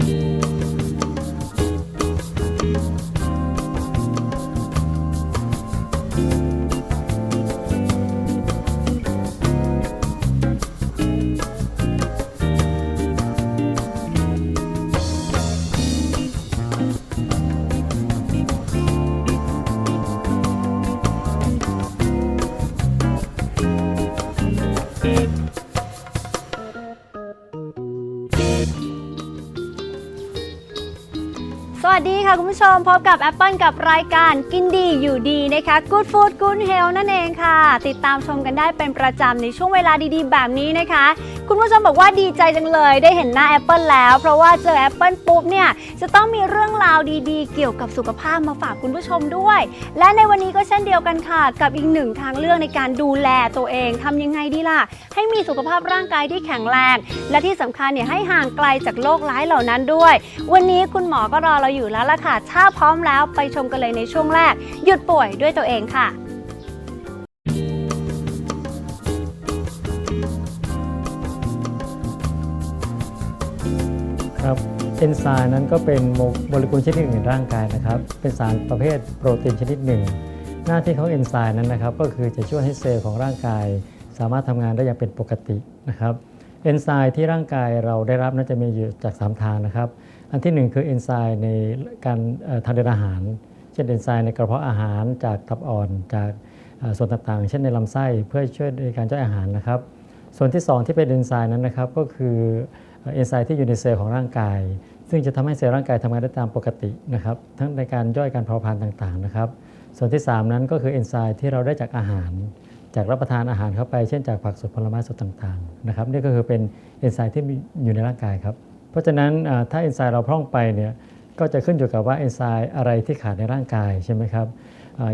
สวั ค่ะคุณผู้ชมพบกับแอปเปิลกับรายการกินดีอยู่ดีนะคะ Good Food Good Health นั่นเองค่ะ ติดตามชมกันได้เป็นประจำในช่วงเวลาดีๆ แบบนี้นะคะ คุณผู้ชมบอกว่าดีใจจังเลย ได้เห็นหน้า Apple แล้ว เพราะว่าเจอ Apple ปุ๊บเนี่ยจะต้องมีเรื่องราวดีๆ เกี่ยวกับสุขภาพมาฝากคุณผู้ชมด้วย และในวันนี้ก็เช่นเดียวกันค่ะ กับอีกหนึ่งทางเลือกในการดูแลตัวเองทำยังไงดีล่ะ ให้มีสุขภาพร่างกายที่แข็งแรง และที่สำคัญเนี่ยให้ห่างไกลจากโรคร้ายเหล่านั้นด้วย วันนี้คุณหมอก็รอเราอยู่แล้วล่ะค่ะถ้าพร้อมแล้วไปชมกันเลยในช่วงแรก หยุดป่วยด้วยตัวเองค่ะ เอนไซม์นั้นก็เป็นโมเลกุลชนิดหนึ่งในร่างกายนะครับ เป็นสารประเภทโปรตีนชนิดหนึ่ง หน้าที่ของเอนไซม์นั้นนะครับ ก็คือจะช่วยให้เซลล์ของร่างกาย สามารถทำงานได้อย่างเป็นปกตินะครับ เอนไซม์ที่ร่างกายเราได้รับนั้นจะมีอยู่จาก 3 ทางนะครับ อันที่ 1 คือเอนไซม์ในการทางเดินอาหาร เช่นเอนไซม์ในกระเพาะอาหารจากตับอ่อนจากส่วนต่างๆ เช่นในลำไส้เพื่อช่วยในการย่อยอาหารนะครับ ส่วนที่ 2 ที่เป็นเอนไซม์นั้นนะครับก็คือ เอนไซม์ที่อยู่ในเซลล์ของร่างกาย ซึ่งจะทำให้เซลล์ร่างกายทำงานได้ตามปกตินะครับทั้งในการย่อยการเผาผลาญต่างๆนะครับส่วนที่ 3 นั้นก็คือเอนไซม์ที่เราได้จากอาหาร จากรับประทานอาหารเข้าไปเช่นจากผักสดผลไม้สดต่างๆนะครับนี่ก็คือเป็นเอนไซม์ที่อยู่ในร่างกายครับเพราะฉะนั้นถ้าเอนไซม์เราพร่องไปเนี่ยก็จะขึ้นอยู่กับว่าเอนไซม์อะไรที่ขาดในร่างกายใช่ไหมครับ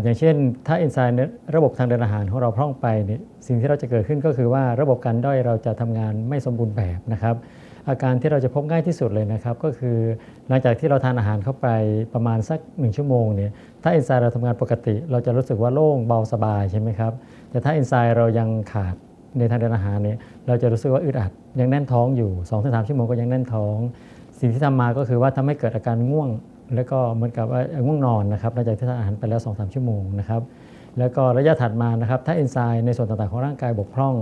อย่างเช่น ถ้าเอนไซม์ในระบบทางเดินอาหารของเราพร่องไปเนี่ยสิ่งที่เราจะเกิดขึ้นก็คือว่าระบบการย่อยเราจะทำงานไม่สมบูรณ์แบบนะครับ อาการที่เราจะพบง่ายที่สุดเลยนะครับ ก็คือหลังจากที่เราทานอาหารเข้าไปประมาณสัก 1 ชั่วโมงเนี่ยถ้าเอนไซม์เราทำงานปกติ เราจะรู้สึกว่าโล่งเบาสบายใช่ไหมครับแต่ถ้าเอนไซม์เรายังขาดในทางเดินอาหารเนี่ยเราจะรู้สึกว่าอึดอัด ยังแน่นท้องอยู่2-3ชั่วโมงก็ยังแน่นท้อง สิ่งที่ทำมาก็คือว่าทำให้เกิดอาการง่วง แล้วก็เหมือนกับว่าง่วงนอนนะครับหลังจากที่ทานอาหารไปแล้ว2-3ชั่วโมงนะครับแล้วก็ระยะถัดมานะครับถ้าเอนไซม์ในส่วนต่างๆของร่างกายบกพร่อง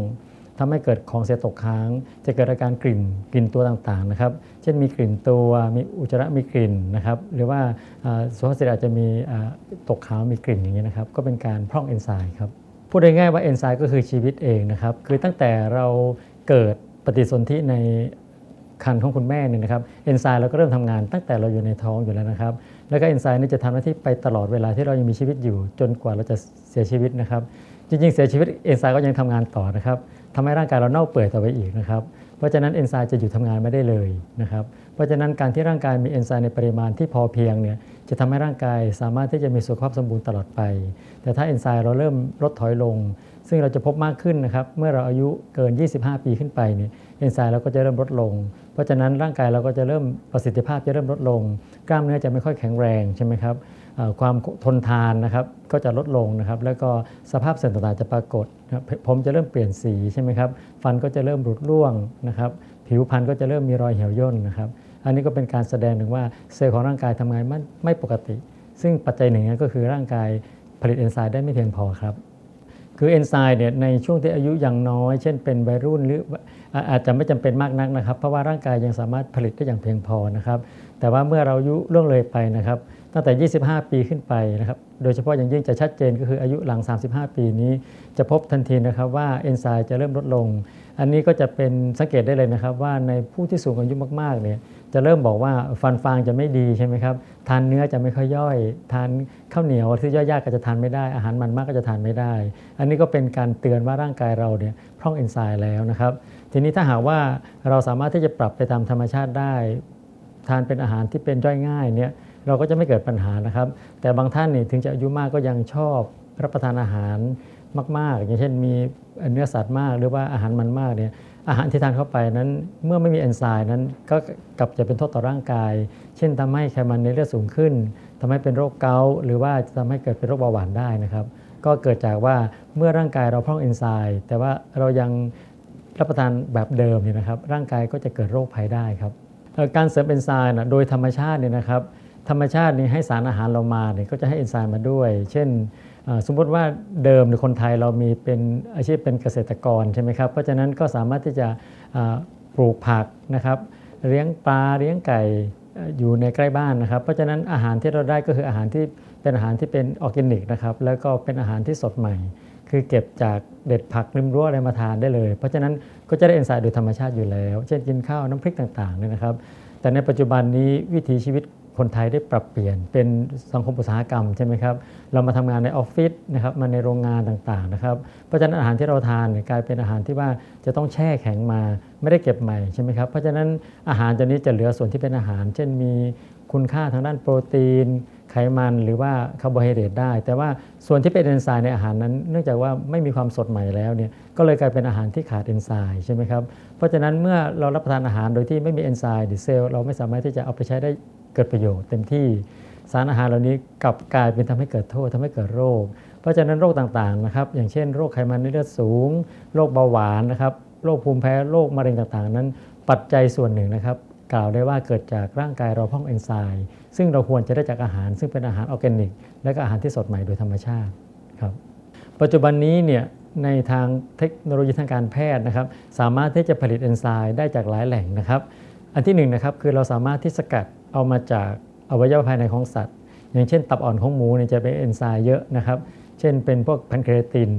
ทำให้เกิดของเสียตกค้าง จะเกิดอาการกลิ่นกลิ่นตัวต่างๆนะครับ เช่นมีกลิ่นตัวมีอุจจาระมีกลิ่นนะครับหรือว่าอ่าสุภาพสตรีอาจจะมีตกขาวมีกลิ่นอย่างนี้ยนะครับก็เป็นการพร่องเอนไซม์ครับพูดง่ายๆว่าเอนไซม์ก็คือชีวิตเองนะครับคือตั้งแต่เราเกิดปฏิสนธิในคันของคุณแม่เนี่ยนะครับเอนไซม์เราก็เริ่มทำงานตั้งแต่เราอยู่ในท้องอยู่แล้วนะครับ แล้วก็เอนไซม์นี่จะทำหน้าที่ไปตลอดเวลาที่เรายังมีชีวิตอยู่ จนกว่าเราจะเสียชีวิตนะครับ จริงๆ เสียชีวิตเอนไซม์ก็ยังทำงานต่อนะครับ ทำให้ร่างกายเราเน่าเปื่อยต่อไปอีกนะครับ เพราะฉะนั้นเอนไซม์จะอยู่ทำงานไม่ได้เลยนะครับ เพราะฉะนั้นการที่ร่างกายมีเอนไซม์ในปริมาณที่พอเพียงเนี่ยจะทำให้ร่างกายสามารถที่จะมีสุขภาพสมบูรณ์ตลอดไป แต่ถ้าเอนไซม์เราเริ่มลดถอยลง ซึ่งเราจะพบมากขึ้นนะครับเมื่อเราอายุเกิน 25 ปีขึ้นไปเนี่ยเอนไซม์เราก็จะเริ่มลดลง เพราะฉะนั้นร่างกายเราก็จะเริ่มประสิทธิภาพจะเริ่มลดลง กล้ามเนื้อจะไม่ค่อยแข็งแรงใช่ไหมครับเความทนทานนะครับก็จะลดลงนะครับแล้วก็สภาพเสื่อมต่างๆจะปรากฏผมจะเริ่มเปลี่ยนสีใช่ไหมครับฟันก็จะเริ่มหลุดร่วงนะครับผิวพรรณก็จะเริ่มมีรอยเหี่ยวย่นนะครับอันนี้ก็เป็นการแสดงถึงว่าเซลล์ของร่างกายทำงานไม่ไม่ปกติ ซึ่งปัจจัยหนึ่งก็คือร่างกายผลิตเอนไซม์ได้ไม่เพียงพอครับคือเอนไซม์เนี่ยในช่วงที่อายุยังน้อย เช่นเป็นวัยรุ่นหรืออาจจะไม่จำเป็นมากนักนะครับ เพราะว่าร่างกายยังสามารถผลิตได้อย่างเพียงพอนะครับ แต่ว่าเมื่อเราอายุล่วงเลยไปนะครับ ตั้งแต่ 25 ปีขึ้นไปนะครับ โดยเฉพาะอย่างยิ่งจะชัดเจนก็คืออายุหลัง 35 ปีนี้ จะพบทันทีนะครับว่าเอนไซม์จะเริ่มลดลง อันนี้ก็จะเป็นสังเกตได้เลยนะครับ ว่าในผู้ที่สูงอายุมากๆเนี่ยจะเริ่มบอกว่าฟันฟางจะไม่ดีใช่ไหมครับทานเนื้อจะไม่ค่อยย่อย ทานข้าวเหนียวที่ย่อยยากก็จะทานไม่ได้ อาหารมันมากก็จะทานไม่ได้ อันนี้ก็เป็นการเตือนว่าร่างกายเราเนี่ยพร่องเอนไซม์แล้วนะครับ ทีนี้ถ้าหากว่าเราสามารถที่จะปรับไปตามธรรมชาติได้ ทานเป็นอาหารที่เป็นย่อยง่ายเนี่ย เราก็จะไม่เกิดปัญหานะครับ แต่บางท่านนี่ถึงจะอายุมากก็ยังชอบรับประทานอาหารมาก ๆ อย่างเช่นมีเนื้อสัตว์มาก หรือว่าอาหารมันมากเนี่ยอาหารที่ทานเข้าไปนั้นเมื่อไม่มีเอนไซม์นั้นก็กลับจะเป็นโทษต่อร่างกาย เช่นทำให้ไขมันในเลือดสูงขึ้นทำให้เป็นโรคเกาต์หรือว่าจะทำให้เกิดเป็นโรคเบาหวานได้นะครับ ก็เกิดจากว่าเมื่อร่างกายเราพร่องเอนไซม์แต่ว่าเรายังรับประทานแบบเดิมเนี่ยนะครับ ร่างกายก็จะเกิดโรคภัยได้ครับ การเสริมเอนไซม์โดยธรรมชาติเนี่ยนะครับ ธรรมชาตินี่ให้สารอาหารเรามาเนี่ยก็จะให้เอนไซม์มาด้วย เช่นสมมติว่าเดิมในยคนไทยเรามีเป็นอาชีพเป็นเกษตรกรใช่ไหมครับ เพราะฉะนั้นก็สามารถที่จะปลูกผักนะครับ เลี้ยงปลาเลี้ยงไก่อยู่ในใกล้บ้านนะครับ เพราะฉะนั้นอาหารที่เราได้ก็คืออาหารที่เป็นอาหารที่เป็นออร์แกนิกนะครับแล้วก็เป็นอาหารที่สดใหม่ คือเก็บจากเด็ดผักริมรั้วอะไรมาทานได้เลย เพราะฉะนั้นก็จะได้เอนไซม์โดยธรรมชาติอยู่แล้ว เช่นกินข้าวน้ำพริกต่างๆเนี่ยนะครับ แต่ในปัจจุบันนี้วิถีชีวิต คนไทยได้ปรับเปลี่ยนเป็นสังคมอุตสาหกรรมใช่ไหมครับเรามาทำงานในออฟฟิศนะครับมาในโรงงานต่างๆนะครับเพราะฉะนั้นอาหารที่เราทานกลายเป็นอาหารที่ว่าจะต้องแช่แข็งมาไม่ได้เก็บใหม่ใช่ไหมครับเพราะฉะนั้นอาหารตัวนี้จะเหลือส่วนที่เป็นอาหาร เช่นมีคุณค่าทางด้านโปรตีน ไขมันหรือว่าคาร์โบไฮเดรตได้ แต่ว่าส่วนที่เป็นเอนไซม์ในอาหารนั้น เนื่องจากว่าไม่มีความสดใหม่แล้วเนี่ยก็เลยกลายเป็นอาหารที่ขาดเอนไซม์ใช่ไหมครับเพราะฉะนั้นเมื่อเรารับประทานอาหารโดยที่ไม่มีเอนไซม์หรือเซลล์เราไม่สามารถที่จะเอาไปใช้ได้ เกิดประโยชน์เต็มที่สารอาหารเหล่านี้กลับกลายเป็นทำให้เกิดโทษทำให้เกิดโรค เพราะฉะนั้นโรคต่างๆนะครับ อย่างเช่น โรคไขมันในเลือดสูง โรคเบาหวานนะครับ โรคภูมิแพ้ โรคมะเร็งต่างๆ นั้น ปัจจัยส่วนหนึ่งนะครับ กล่าวได้ว่าเกิดจากร่างกายเราพร่องเอนไซม์ซึ่งเราควรจะได้จากอาหาร ซึ่งเป็นอาหารออร์แกนิก และก็อาหารที่สดใหม่โดยธรรมชาติครับ ปัจจุบันนี้เนี่ยในทางเทคโนโลยีทางการแพทย์นะครับ สามารถที่จะผลิตเอนไซม์ได้จากหลายแหล่งนะครับ อันที่หนึ่งนะครับคือเราสามารถที่สกัด เอามาจากอวัยวะภายในของสัตว์ อย่างเช่น ตับอ่อนของหมูเนี่ยจะเป็นเอนไซม์เยอะนะครับ เช่นเป็นพวกแพนเครติน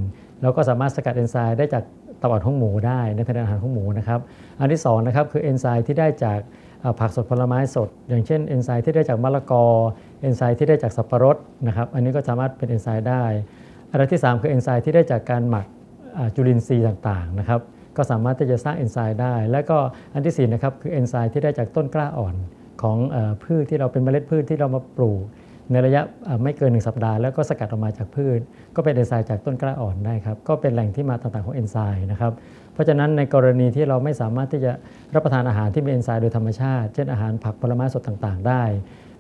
เราก็สามารถสกัดเอนไซม์ได้จากตับอ่อนของหมูได้ในทางอาหารของหมูนะครับ อันที่สองนะครับคือเอนไซม์ที่ได้จากผักสดผลไม้สด อย่างเช่นเอนไซม์ที่ได้จากมะละกอ เอนไซม์ที่ได้จากสับปะรดนะครับ อันนี้ก็สามารถเป็นเอนไซม์ได้ อันที่ 3 คือเอนไซม์ที่ได้จากการหมักจุลินทรีย์ต่างๆนะครับ ก็สามารถที่จะสร้างเอนไซม์ได้ และก็อันที่4นะครับคือเอนไซม์ที่ได้จากต้นกล้าอ่อน ของอพืชที่เราเป็นเมล็ดพืชที่เรามาปลูก ในระยะไม่เกิน1สัปดาห์แล้วก็สกัดออกมาจากพืช ก็เป็นเอนไซม์จากต้นกล้าอ่อนได้ครับก็เป็นแหล่งที่มาต่างๆของเอนไซม์นะครับเพราะฉะนั้นในกรณีที่เราไม่สามารถที่จะรับประทานอาหารที่มีเอนไซม์โดยธรรมชาติ เช่นอาหารผักผลไม้สดต่างๆ ได้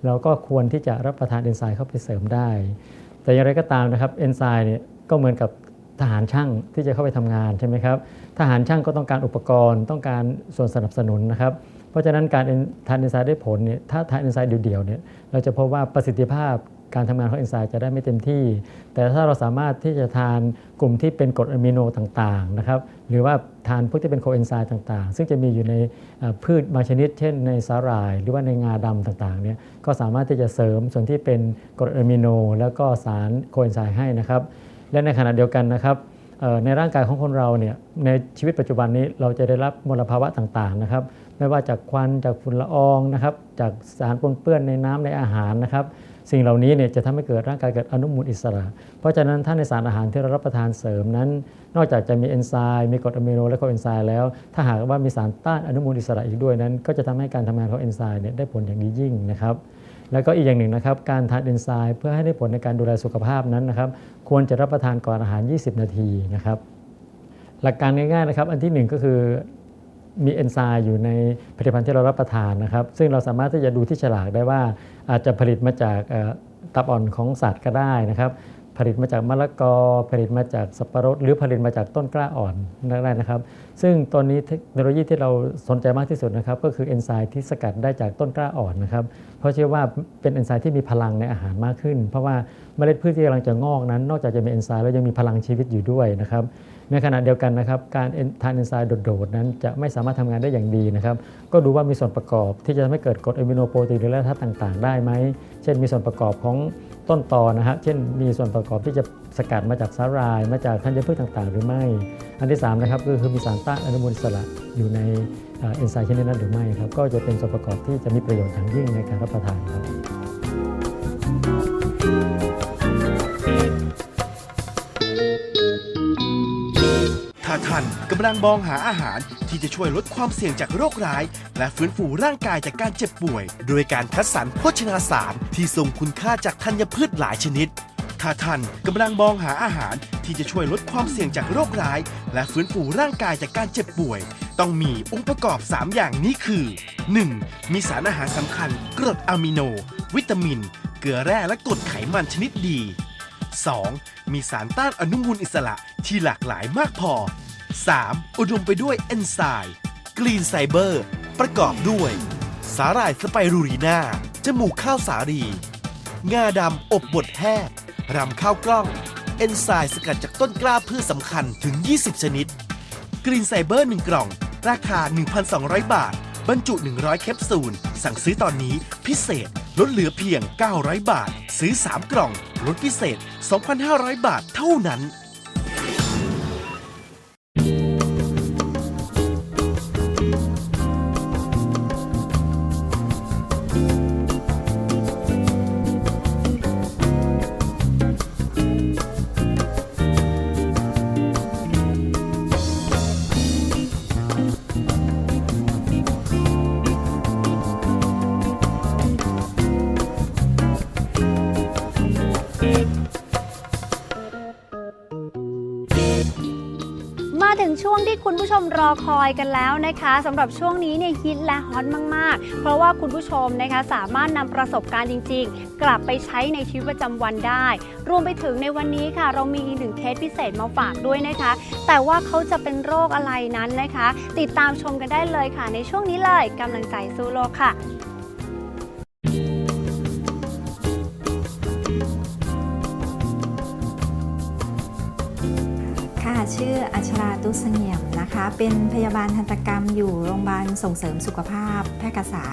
เราก็ควรที่จะรับประทานเอนไซม์เข้าไปเสริมได้ แต่อย่างไรก็ตามนะครับเอนไซม์เนี่ยก็เหมือนกับทหารช่างที่จะเข้าไปทำงานใช่ไหมครับทหารช่างก็ต้องการอุปกรณ์ต้องการส่วนสนับสนุนนะครับ ราะฉะนั้นการทานเอนไซม์ได้ผลเนี่ยถ้าทานเอนไซม์เดี่ยวๆเนี่ยเราจะพบว่าประสิทธิภาพการทำงานของเอนไซม์จะได้ไม่เต็มที่ แต่ถ้าเราสามารถที่จะทานกลุ่มที่เป็นกรดอะมิโนต่างๆนะครับหรือว่าทานพวกที่เป็นโคเอนไซม์ต่างๆ ซึ่งจะมีอยู่ในพืชบางชนิด เช่นในสาหร่าย หรือว่าในงาดำต่างๆเนี่ยก็สามารถที่จะเสริมส่วนที่เป็นกรดอะมิโน แล้วก็สารโคเอนไซม์ให้นะครับและในขณะเดียวกันนะครับในร่างกายของคนเราเนี่ยในชีวิตปัจจุบันนี้เราจะได้รับมลภาวะต่างๆนะครับ ไม่ว่าจากควันจากฝุ่นละอองนะครับจากสารปนเปื้อนในน้ำในอาหารนะครับ สิ่งเหล่านี้เนี่ยจะทำให้เกิดร่างกายเกิดอนุมูลอิสระ เพราะฉะนั้นถ้าในสารอาหารที่เรารับประทานเสริมนั้น นอกจากจะมีเอนไซม์มีกรดอะมิโนและโคเอนไซม์แล้ว ถ้าหากว่ามีสารต้านอนุมูลอิสระอีกด้วยนั้น ก็จะทำให้การทำงานของเอนไซม์เนี่ยได้ผลอย่างดียิ่งนะครับแล้วก็อีกอย่างหนึ่งนะครับ การทานเอนไซม์เพื่อให้ได้ผลในการดูแลสุขภาพนั้นนะครับ ควรจะรับประทานก่อนอาหาร 20 นาทีนะครับ หลักการง่ายๆนะครับ อันที่หนึ่งก็คือ มีเอนไซม์อยู่ในผลิตภัณฑ์ที่เรารับประทานนะครับ ซึ่งเราสามารถที่จะดูที่ฉลากได้ว่า อาจจะผลิตมาจากตับอ่อนของสัตว์ก็ได้นะครับ ผลิตมาจากมะละกอ ผลิตมาจากสับปะรด หรือผลิตมาจากต้นกล้าอ่อนได้นะครับ ซึ่งตอนนี้เทคโนโลยีที่เราสนใจมากที่สุดนะครับก็คือเอนไซม์ที่สกัดได้จากต้นกล้าอ่อนนะครับ เพราะเชื่อว่าเป็นเอนไซม์ที่มีพลังในอาหารมากขึ้น เพราะว่าเมล็ดพืชที่กำลังจะงอกนั้น นอกจากจะมีเอนไซม์แล้วยังมีพลังชีวิตอยู่ด้วยนะครับ ในขณะเดียวกันนะครับการทานเอนไซม์โดดๆนั้นจะไม่สามารถทำงานได้อย่างดีนะครับก็ดูว่ามีส่วนประกอบที่จะทำให้เกิดกรดอะมิโนโปรตีนหรือแร่ธาตุต่าง ๆ ได้ไหมเช่นมีส่วนประกอบของต้นตอนะฮะเช่นมีส่วนประกอบที่จะสกัดมาจากสาหร่าย มาจากธัญพืชต่างๆ หรือไม่ อันที่3นะครับก็คือมีสารต้านอนุมูลอิสระอยู่ในเอ่อเอนไซม์ชนิดนั้นหรือไม่ครับก็จะเป็นส่วนประกอบที่จะมีประโยชน์อย่างยิ่งในการรับประทานครับ ถ้าท่านกำลังมองหาอาหารที่จะช่วยลดความเสี่ยงจากโรคร้าย และฟื้นฟูร่างกายจากการเจ็บป่วย โดยการคัดสรรโภชนาสารที่ทรงคุณค่าจากธัญพืชหลายชนิด ถ้าท่านกำลังมองหาอาหารที่จะช่วยลดความเสี่ยงจากโรคร้าย และฟื้นฟูร่างกายจากการเจ็บป่วย ต้องมีองค์ประกอบ 3 อย่างนี้คือ 1. มีสารอาหารสำคัญ กรดอะมิโน วิตามิน เกลือแร่และกรดไขมันชนิดดี 2. มีสารต้านอนุมูลอิสระที่หลากหลายมากพอ 3. อุดมไปด้วยเอนไซม์กรีนไซเบอร์ ประกอบด้วย สาหร่ายสไปรูรีนาจมูกข้าวสาลี งาดำอบบดแห้งรำข้าวกล้อง เอนไซม์สกัดจากต้นกล้าพืชสำคัญถึง 20 ชนิดกรีนไซเบอร์ 1 กล่อง ราคา 1,200 บาท บรรจุ 100 แคปซูล สั่งซื้อตอนนี้พิเศษลดเหลือเพียง 900 บาท ซื้อ 3 กล่อง ลดพิเศษ 2,500 บาทเท่านั้น ผู้ชมรอคอยกันแล้วนะคะสำหรับช่วงนี้เนี่ยฮิตและฮอตมาก ๆ เพราะว่าคุณผู้ชมนะคะสามารถนำประสบการณ์จริง ๆ กลับไปใช้ในชีวิตประจำวันได้ รวมไปถึงในวันนี้ค่ะ เรามีอีกหนึ่งเคสพิเศษมาฝากด้วยนะคะ แต่ว่าเขาจะเป็นโรคอะไรนั้นนะคะ ติดตามชมกันได้เลยค่ะ ในช่วงนี้เลยกำลังใจสู้โลกค่ะค่ะชื่ออัช ราตุเสงี่ยมนะคะ เป็นพยาบาลทันตกรรมอยู่โรงพยาบาลส่งเสริมสุขภาพ แพร่กษา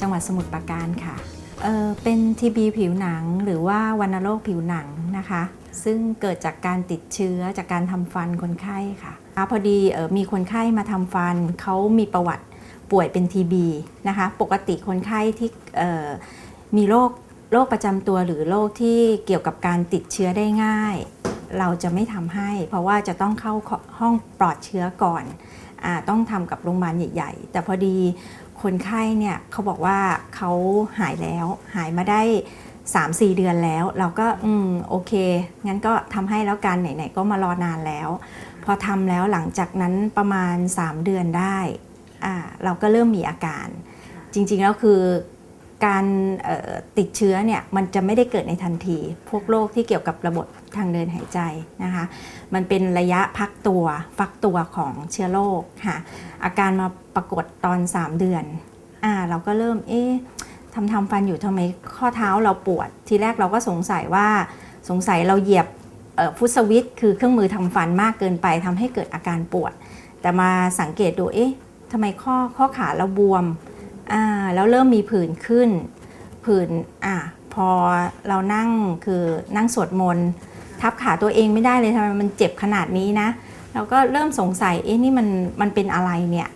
จังหวัดสมุทรปราการค่ะเเป็นทีบีผิวหนังหรือว่าวัณโรคผิวหนังนะคะ ซึ่งเกิดจากการติดเชื้อจากการทำฟันคนไข้ค่ะ พอดีออมีคนไข้มาทำฟันเขามีประวัติป่วยเป็นทีบีนะคะ ปกติคนไข้ที่มีโรคโรคประจำตัวหรือโรคที่เกี่ยวกับการติดเชื้อได้ง่าย เราจะไม่ทำให้ เพราะว่าจะต้องเข้าห้องปลอดเชื้อก่อนอต้องทำกับโรงพยาบาลใหญ่ ๆ แต่พอดีคนไข้เนี่ยเขาบอกว่าเขาหายแล้วหายมาได้ 3-4 เดือนแล้ว เราก็อืมโอเค งั้นก็ทำให้แล้วกันไหนๆก็มารอนานแล้ว พอทำแล้วหลังจากนั้นประมาณ 3 เดือนได้อ่าเราก็เริ่มมีอาการ จริงๆแล้วคือ การติดเชื้อเนี่ยมันจะไม่ได้เกิดในทันที พวกโรคที่เกี่ยวกับระบบทางเดินหายใจนะคะ มันเป็นระยะพักตัวฟักตัวของเชื้อโรคค่ะ อาการมาปรากฏตอน 3 เดือนอ่าเราก็เริ่มเอ๊ะทำทำฟันอยู่ทำไมข้อเท้าเราปวด ทีแรกเราก็สงสัยว่าสงสัยเราเหยียบฟุตสวิตคือเครื่องมือทำฟันมากเกินไปทำให้เกิดอาการปวด แต่มาสังเกตดูเอ๊ะทำไมข้อข้อขาเราบวม อ่าแล้วเริ่มมีผื่นขึ้น ผื่นอ่าพอเรานั่งคือนั่งสวดมนต์ทับขาตัวเองไม่ได้เลยทำไมมันเจ็บขนาดนี้นะ เราก็เริ่มสงสัยเอ๊ะนี่มันมันเป็นอะไรเนี่ย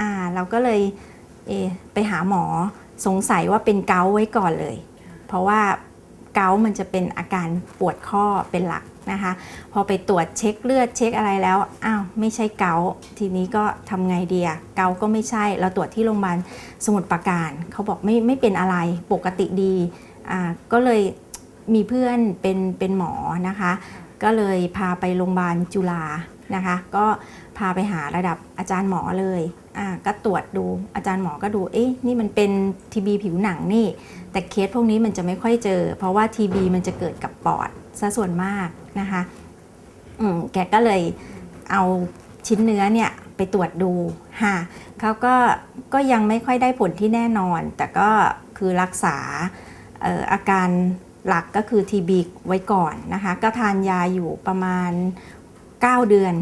อ่าเราก็เลยเอไปหาหมอสงสัยว่าเป็นเกาไว้ก่อนเลย เพราะว่าเกามันจะเป็นอาการปวดข้อเป็นหลัก นะคะ พอไปตรวจเช็คเลือดเช็คอะไรแล้ว อ้าวไม่ใช่เกาทีนี้ก็ทำไงเดียเกาก็ไม่ใช่ เราตรวจที่โรงพยาบาลสมุทรปราการเขาบอกไม่ไม่เป็นอะไรปกติดีอ่าก็เลยมีเพื่อนเป็นเป็นหมอนะคะ ก็เลยพาไปโรงพยาบาลจุฬานะคะ ก็พาไปหาระดับอาจารย์หมอเลยอ่าก็ตรวจดูอาจารย์หมอก็ดูเอ๊ะนี่มันเป็นทีบีผิวหนังนี่ แต่เคสพวกนี้มันจะไม่ค่อยเจอ เพราะว่าทีบีมันจะเกิดกับปอด ซะส่วนมากนะคะอืแกก็เลยเอาชิ้นเนื้อเนี่ยไปตรวจดูฮะเขาก็ก็ยังไม่ค่อยได้ผลที่แน่นอน แต่ก็คือรักษาอออาการหลักก็คือทีบีไว้ก่อนนะคะก็ทานยาอยู่ประมาณ 9 เดือน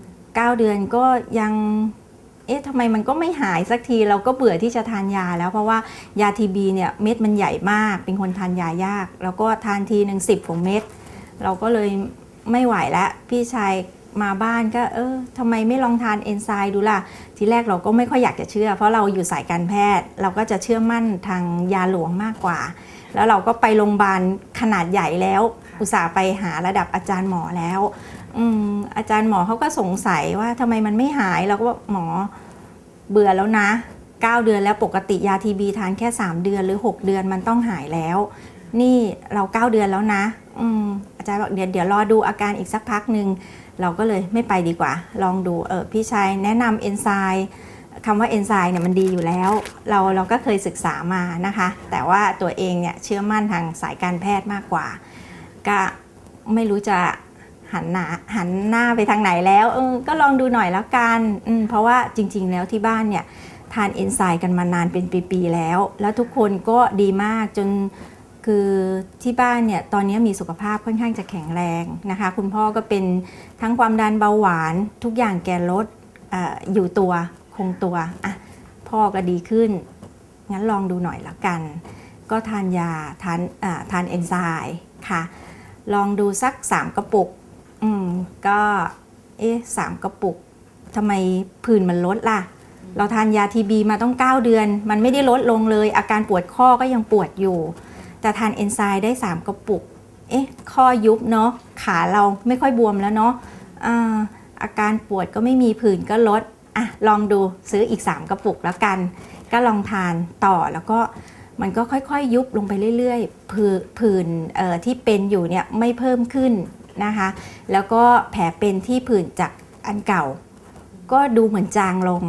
9 เดือนก็ยังเอ๊ะทำไมมันก็ไม่หายสักทีเราก็เบื่อที่จะทานยาแล้วเพราะว่ายาทีบีเนี่ยเม็ดมันใหญ่มาก เป็นคนทานยายาก แล้วก็ทานทีหนึ่งสิบกว่าเม็ด เราก็เลยไม่ไหวแล้วพี่ชายมาบ้านก็เออทำไมไม่ลองทานเอนไซม์ดูล่ะ ทีแรกเราก็ไม่ค่อยอยากจะเชื่อ เพราะเราอยู่สายการแพทย์ เราก็จะเชื่อมั่นทางยาหลวงมากกว่า แล้วเราก็ไปโรงพยาบาลขนาดใหญ่แล้ว อุตส่าห์ไปหาระดับอาจารย์หมอแล้วอืมอาจารย์หมอเขาก็สงสัยว่าทำไมมันไม่หายเราก็บอกหมอเบื่อแล้วนะ 9 เดือนแล้วปกติยาทีบีทานแค่ 3 เดือนหรือ 6 เดือนมันต้องหายแล้ว นี่เรา 9 เดือนแล้วนะ อืม อาจารย์บอกเดี๋ยวเดี๋ยวรอดูอาการอีกสักพักหนึ่งเราก็เลยไม่ไปดีกว่า ลองดูเออพี่ชายแนะนำเอนไซม์คำว่าเอนไซม์เนี่ยมันดีอยู่แล้ว เราเราก็เคยศึกษามานะคะ แต่ว่าตัวเองเนี่ยเชื่อมั่นทางสายการแพทย์มากกว่า ก็ไม่รู้จะหันหน้าหันหน้าไปทางไหนแล้วเออก็ลองดูหน่อยแล้วกันอืมเพราะว่าจริง ๆ แล้วที่บ้านเนี่ยทานเอนไซม์กันมานานเป็นปี ๆ แล้ว แล้วทุกคนก็ดีมากจน คือที่บ้านเนี่ยตอนนี้มีสุขภาพค่อนข้างจะแข็งแรงนะคะ คุณพ่อก็เป็นทั้งความดันเบาหวานทุกอย่างแกลดออยู่ตัวคงตัวอะพ่อก็ดีขึ้น งั้นลองดูหน่อยละกัน ก็ทานยาทานทานเอนไซม์ค่ะ ลองดูสัก 3 กระปุก อืมก็เอ๊ะสามกระปุกทำไมผื่นมันลดล่ะ เราทานยาทีบีมาต้อง 9 เดือน มันไม่ได้ลดลงเลย อาการปวดข้อก็ยังปวดอยู่ แต่ทานเอนไซม์ได้ 3 กระปุก เอ๊ะ ข้อยุบเนาะ ขาเราไม่ค่อยบวมแล้วเนาะอ่าอาการปวดก็ไม่มีผื่นก็ลด อะ ลองดูซื้ออีก 3 กระปุกแล้วกัน ก็ลองทานต่อแล้วก็มันก็ค่อยๆยยุบลงไปเรื่อยๆ ผื่นผื่นเอ่อที่เป็นอยู่เนี่ยไม่เพิ่มขึ้นนะคะ แล้วก็แผลเป็นที่ผื่นจากอันเก่า ก็ดูเหมือนจางลง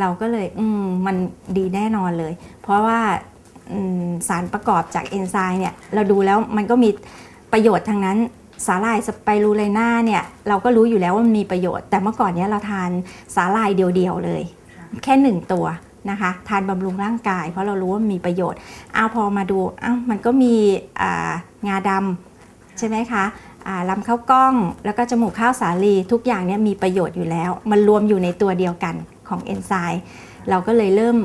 เราก็เลย อืม มันดีแน่นอนเลย เพราะว่า สารประกอบจากเอนไซม์เนี่ยเราดูแล้วมันก็มีประโยชน์ทางนั้นสาหร่ายสไปรูไลนาเนี่ยเราก็รู้อยู่แล้วว่ามันมีประโยชน์ แต่เมื่อก่อนเนี้ยเราทานสาหร่ายเดียวๆเลย แค่หนึ่งตัวนะคะทานบำรุงร่างกาย เพราะเรารู้ว่ามันมีประโยชน์เอาพอมาดูอ้าวมันก็มีงาดำใช่ไหมคะลำข้าวกล้องแล้วก็จมูกข้าวสาลีทุกอย่างเนี่ยมีประโยชน์อยู่แล้ว มันรวมอยู่ในตัวเดียวกันของเอนไซม์เราก็เลยเริ่ม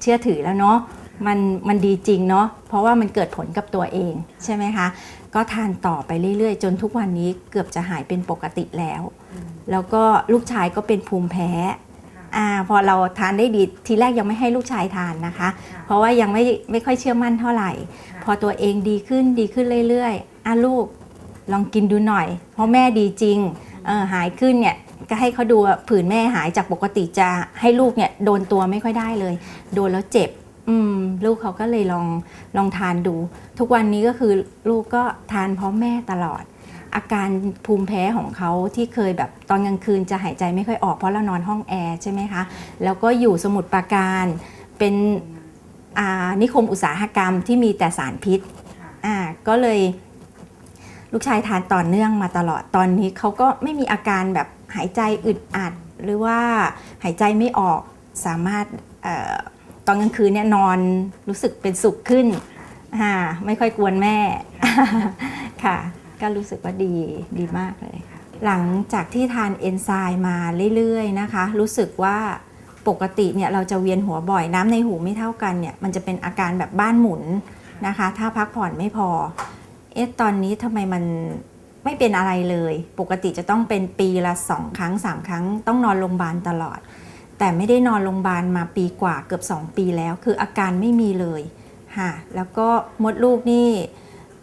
เชื่อถือแล้วเนาะ มันมันดีจริงเนาะเพราะว่ามันเกิดผลกับตัวเองใช่ไหมคะ ก็ทานต่อไปเรื่อยๆ จนทุกวันนี้เกือบจะหายเป็นปกติแล้ว แล้วก็ลูกชายก็เป็นภูมิแพ้อ่าพอเราทานได้ดีทีแรกยังไม่ให้ลูกชายทานนะคะ เพราะว่ายังไม่ไม่ค่อยเชื่อมั่นเท่าไหร่ พอตัวเองดีขึ้นดีขึ้นเรื่อยๆอะลูกลองกินดูหน่อย เพราะแม่ดีจริงเออหายขึ้นเนี่ยก็ให้เขาดูว่าผื่นแม่หายจากปกติจะให้ลูกเนี่ยโดนตัวไม่ค่อยได้เลย โดนแล้วเจ็บ อืมลูกเขาก็เลยลองลองทานดู ทุกวันนี้ก็คือลูกก็ทานพร้อมแม่ตลอด อาการภูมิแพ้ของเขาที่เคยแบบตอนกลางคืนจะหายใจไม่ค่อยออกเพราะเรานอนห้องแอร์ใช่ไหมคะ แล้วก็อยู่สมุทรปราการเป็นนิคมอุตสาหกรรมที่มีแต่สารพิษอ่าก็เลยลูกชายทานต่อเนื่องมาตลอดตอนนี้เขาก็ไม่มีอาการแบบหายใจอึดอัด หรือว่าหายใจไม่ออกสามารถ ตอนกลางคืนเนี่ยนอนรู้สึกเป็นสุขขึ้นอ่าไม่ค่อยกวนแม่ค่ะ ก็รู้สึกว่าดีดีมากเลยค่ะ หลังจากที่ทานเอนไซม์มาเรื่อยๆนะคะ รู้สึกว่าปกติเนี่ยเราจะเวียนหัวบ่อยน้ำในหูไม่เท่ากันเนี่ยมันจะเป็นอาการแบบบ้านหมุนนะคะ ถ้าพักผ่อนไม่พอ เอ๊ะตอนนี้ทำไมมันไม่เป็นอะไรเลย ปกติจะต้องเป็นปีละสองครั้งสามครั้ง ต้องนอนโรงพยาบาลตลอด แต่ไม่ได้นอนโรงพยาบาลมาปีกว่าเกือบ 2 ปีแล้ว คืออาการไม่มีเลยค่ะแล้วก็มดลูกนี่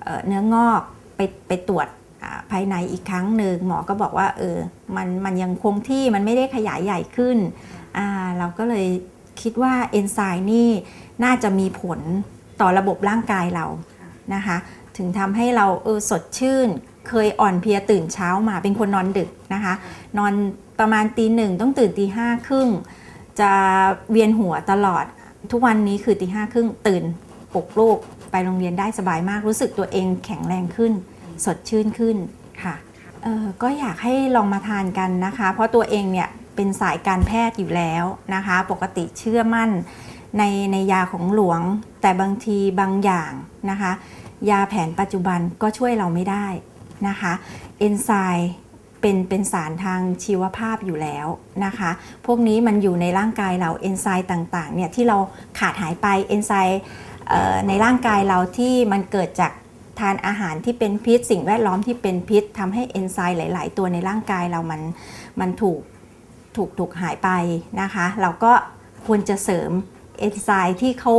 เเนื้องอกไปไปตรวจภายในอีกครั้งหนึ่งหมอก็บอกว่าเออมันมันยังคงที่มันไม่ได้ขยายใหญ่ขึ้นอ่าเราก็เลยคิดว่าเอนไซม์นี่น่าจะมีผลต่อระบบร่างกายเรานะคะถึงทำให้เราเออสดชื่น เคยอ่อนเพลียตื่นเช้ามาเป็นคนนอนดึกนะคะ นอน ประมาณตีหนึ่งต้องตื่นตีห้าครึ่งจะเวียนหัวตลอด ทุกวันนี้คือตีห้าครึ่งตื่นปลุกลูกไปโรงเรียนได้สบายมากรู้สึกตัวเองแข็งแรงขึ้น สดชื่นขึ้นค่ะก็อยากให้ลองมาทานกันนะคะ เพราะตัวเองเนี่ยเป็นสายการแพทย์อยู่แล้วนะคะ ปกติเชื่อมั่นในในยาของหลวง แต่บางทีบางอย่างนะคะ ยาแผนปัจจุบันก็ช่วยเราไม่ได้นะคะ เอนไซม์ เป็นเป็นสารทางชีวภาพอยู่แล้วนะคะ พวกนี้มันอยู่ในร่างกายเราเอนไซม์ต่างๆเนี่ยที่เราขาดหายไปเอนไซม์ในร่างกายเราที่มันเกิดจากทานอาหารที่เป็นพิษ สิ่งแวดล้อมที่เป็นพิษทำให้เอนไซม์หลาย ๆ ตัวในร่างกายเรามันมันถูกถูกถูกหายไปนะคะ เราก็ควรจะเสริมเอนไซม์ที่เขา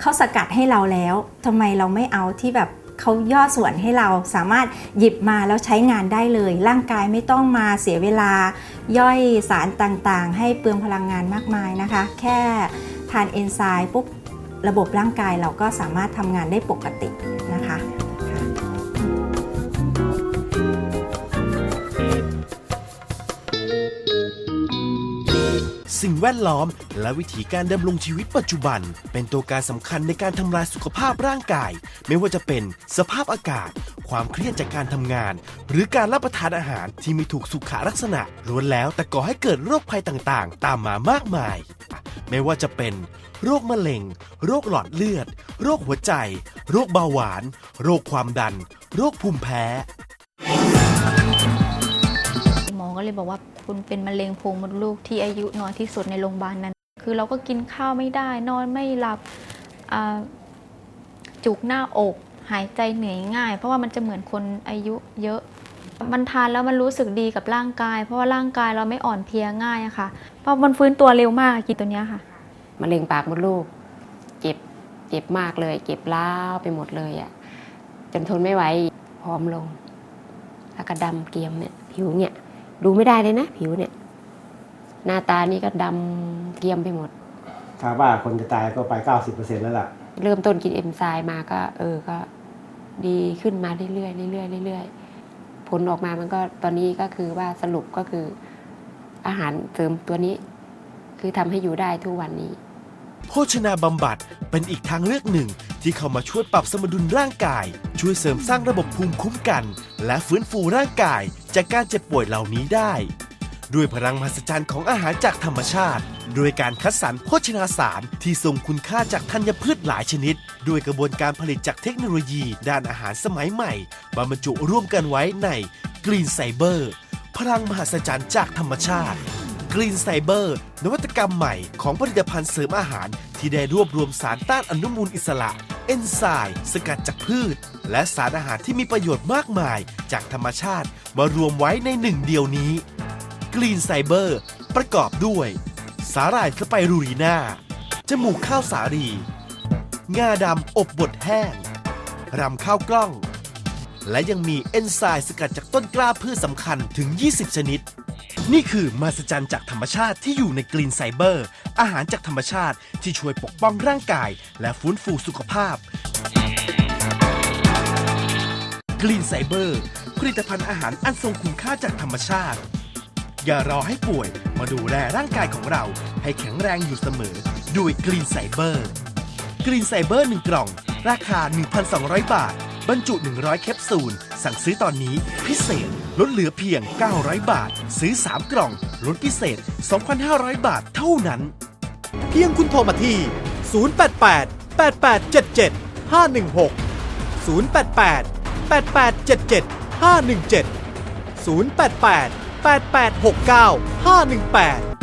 เขาสกัดให้เราแล้วทำไมเราไม่เอาที่แบบ เขาย่อส่วนให้เราสามารถหยิบมาแล้วใช้งานได้เลย ร่างกายไม่ต้องมาเสียเวลา ย่อยสารต่างๆ ให้เปลืองพลังงานมากมายนะคะ แค่ทานเอนไซม์ปุ๊บระบบร่างกายเราก็สามารถทำงานได้ปกตินะคะ สิ่งแวดล้อม และวิถีการดำรงชีวิตปัจจุบัน เป็นตัวการสำคัญในการทำลายสุขภาพร่างกาย ไม่ว่าจะเป็นสภาพอากาศ ความเครียดจากการทำงาน หรือการรับประทานอาหารที่ไม่ถูกสุขลักษณะล้วนแล้วแต่ก่อให้เกิดโรคภัยต่างๆ ตามมามากมาย ไม่ว่าจะเป็น โรคมะเร็ง โรคหลอดเลือด โรคหัวใจ โรคเบาหวาน โรคความดัน โรคภูมิแพ้ ก็เลยบอกว่าคุณเป็นมะเร็งโพรงมดลูกที่อายุน้อยที่สุดในโรงพยาบาลนั้น คือเราก็กินข้าวไม่ได้ นอนไม่หลับจุกหน้าอก หายใจเหนื่อยง่าย เพราะว่ามันจะเหมือนคนอายุเยอะ มันทานแล้วมันรู้สึกดีกับร่างกาย เพราะว่าร่างกายเราไม่อ่อนเพลียง่ายอะค่ะ เพราะมันฟื้นตัวเร็วมากกินตัวเนี้ยค่ะมะเร็งปากมดลูก เจ็บเจ็บมากเลย เจ็บล้าไปหมดเลยอะ่ะจนทนไม่ไหวผอมลงแล้วก็ดำเกรียมเนี่ยผิวเนี่ย ดูไม่ได้เลยนะ ผิวเนี่ย หน้าตานี่ก็ดำเกรียมไปหมด ถ้าว่าคนจะตายก็ไป 90%แล้วล่ะ เริ่มต้นกินเอนไซม์มาก็ เออก็ ดีขึ้นมาเรื่อยๆเรื่อยๆเรื่อยๆผลออกมามันก็ตอนนี้ก็คือว่าสรุปก็คือ อาหารเสริมตัวนี้ คือทำให้อยู่ได้ทุกวันนี้ โภชนาบำบัดเป็นอีกทางเลือกหนึ่ง ที่เข้ามาช่วยปรับสมดุลร่างกาย ช่วยเสริมสร้างระบบภูมิคุ้มกัน และฟื้นฟูร่างกาย จากการเจ็บป่วยเหล่านี้ได้ ด้วยพลังมหัศจรรย์ของอาหารจากธรรมชาติ โดยการคัดสรรโภชนาสารที่ทรงคุณค่าจากธัญพืชหลายชนิด ด้วยกระบวนการผลิตจากเทคโนโลยี ด้านอาหารสมัยใหม่มาบรรจุร่วมกันไว้ในกรีนไซเบอร์พลังมหัศจรรย์จากธรรมชาติ กรีนไซเบอร์ นวัตกรรมใหม่ของผลิตภัณฑ์เสริมอาหาร ที่ได้รวบรวมสารต้านอนุมูลอิสระ เอนไซม์สกัดจากพืช และสารอาหารที่มีประโยชน์มากมาย จากธรรมชาติมารวมไว้ในหนึ่งเดียวนี้กรีนไซเบอร์ ประกอบด้วย สาหร่ายสไปรูรีนาจมูกข้าวสาลีงาดำอบบดแห้ง รำข้าวกล้อง และยังมีเอนไซม์สกัดจากต้นกล้าพืชสำคัญถึง 20 ชนิด นี่คือมหัศจรรย์จากธรรมชาติที่อยู่ในกรีนไซเบอร์ อาหารจากธรรมชาติที่ช่วยปกป้องร่างกาย และฟื้นฟูสุขภาพกรีนไซเบอร์ผลิตภัณฑ์อาหารอันทรงคุณค่าจากธรรมชาติ อย่ารอให้ป่วยมาดูแลร่างกายของเรา ให้แข็งแรงอยู่เสมอด้วยกรีนไซเบอร์กรีนไซเบอร์1กล่อง ราคา 1,200 บาท บรรจุ 100 แคปซูล สั่งซื้อตอนนี้พิเศษ ลดเหลือเพียง 900 บาท ซื้อ 3 กล่อง ลดพิเศษ 2,500 บาทเท่านั้น เพียงคุณโทรมาที่ 088 8877 516 088 8877 517 088 8869 518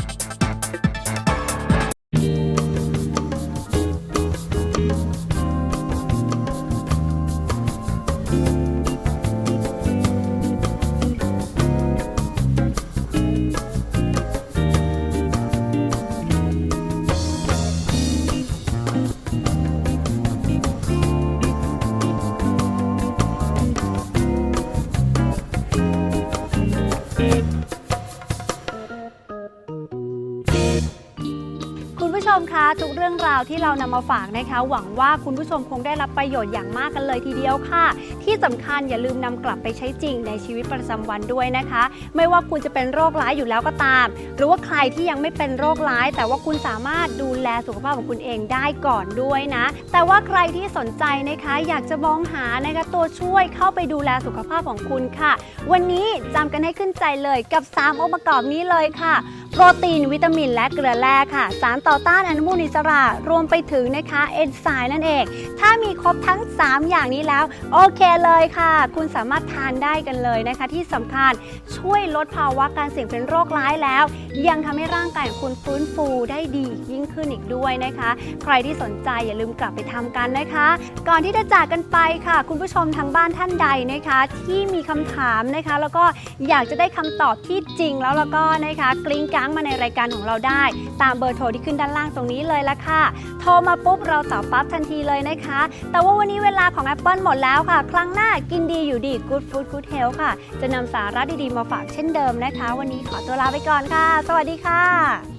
าวที่เรานำมาฝากนะคะ หวังว่าคุณผู้ชมคงได้รับประโยชน์อย่างมากกันเลยทีเดียวค่ะ ที่สำคัญอย่าลืมนำกลับไปใช้จริงในชีวิตประจำวันด้วยนะคะ ไม่ว่าคุณจะเป็นโรคร้ายอยู่แล้วก็ตาม หรือว่าใครที่ยังไม่เป็นโรคร้าย แต่ว่าคุณสามารถดูแลสุขภาพของคุณเองได้ก่อนด้วยนะ แต่ว่าใครที่สนใจนะคะ อยากจะมองหานะคะตัวช่วยเข้าไปดูแลสุขภาพของคุณค่ะ วันนี้จำกันให้ขึ้นใจเลยกับ 3 องค์ประกอบนี้เลยค่ะ โปรตีนวิตามินและเกลือแร่ค่ะ สารต่อต้านอนุมูลอิสระรวมไปถึงนะคะเอนไซม์นั่นเอง ถ้ามีครบทั้ง 3 อย่างนี้แล้ว โอเคเลยค่ะ คุณสามารถทานได้กันเลยนะคะ ที่สำคัญช่วยลดภาวะการเสี่ยงเป็นโรคร้ายแล้ว ยังทำให้ร่างกายของคุณฟื้นฟูได้ดียิ่งขึ้นอีกด้วยนะคะ ใครที่สนใจอย่าลืมกลับไปทำกันนะคะ ก่อนที่จะจากกันไปค่ะ คุณผู้ชมทางบ้านท่านใดนะคะ ที่มีคำถามนะคะ แล้วก็อยากจะได้คำตอบที่จริงแล้วแล้วก็นะคะกลิ้งก้้งมาในรายการของเราได้ ตามเบอร์โทรที่ขึ้นด้านล่างตรงนี้เลยละค่ะ โทรมาปุ๊บเราตอบปั๊บทันทีเลยนะคะ แต่ว่าวันนี้เวลาของ Apple หมดแล้วค่ะ ครั้งหน้ากินดีอยู่ดี Good Food Good Health ค่ะ จะนำสาระดีๆมาฝากเช่นเดิมนะคะ วันนี้ขอตัวลาไปก่อนค่ะ สวัสดีค่ะ